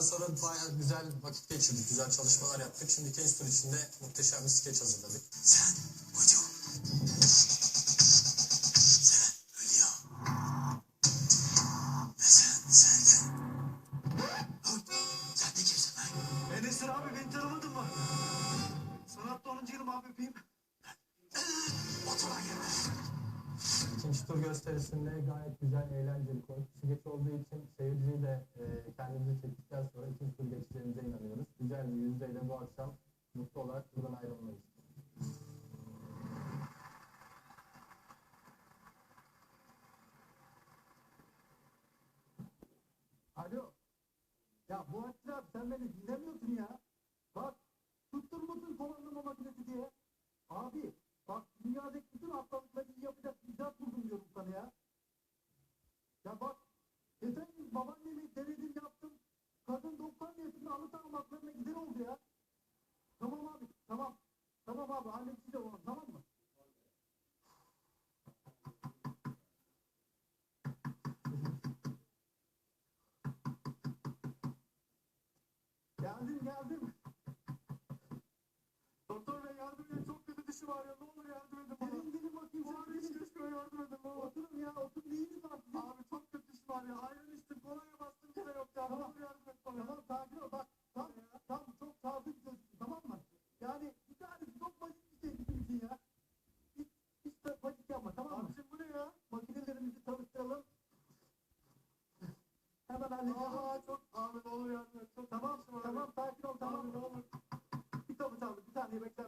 Ondan sonra bayağı güzel vakit geçirdik. Güzel çalışmalar yaptık. Şimdi ikinci tur içinde muhteşem bir skeç hazırladık. Sen hocam. Sen Hülya. Ve sen. Hoy, sen de kimsin lan? Abi beni tanımadın mı? Sanatta 10. yılım abi öpeyim. Otur lan yerine. İkinci tur gösterisinde gayet güzel, eğlenceli, bir skeç olduğu için seyirciyi de e, kendimizi çektikten sonra ikinci tur geçeceğimize inanıyoruz. Güzel yüzdeyle bu akşam mutlu olarak buradan ayrılmalıyız. Alo. Ya bu abi sen beni dinlemiyorsun ya. Bak tutturmuşsun komandoma makinesi diye. Abi bak dünyadaki bütün hastalıkları iyi yapacak icat buldum diyorum sana ya. Ya bak geçen gün babaannemi denedim yaptım. Kadın 90 yaşında alı takmaklarına gider oldu ya. Abi abi halledeceğim onu tamam mı? Geldim geldim. Doktor bey yardım edin. Çok kötü dişim ağrıyor. Ne olur yardım edin bana. Gelin gelin bakayım. Bu haberleşelim. Çok abi olur yardım et. Tamam tamam sakin ol tamam. Olur. Bir topu çaldık bir saniye bekler?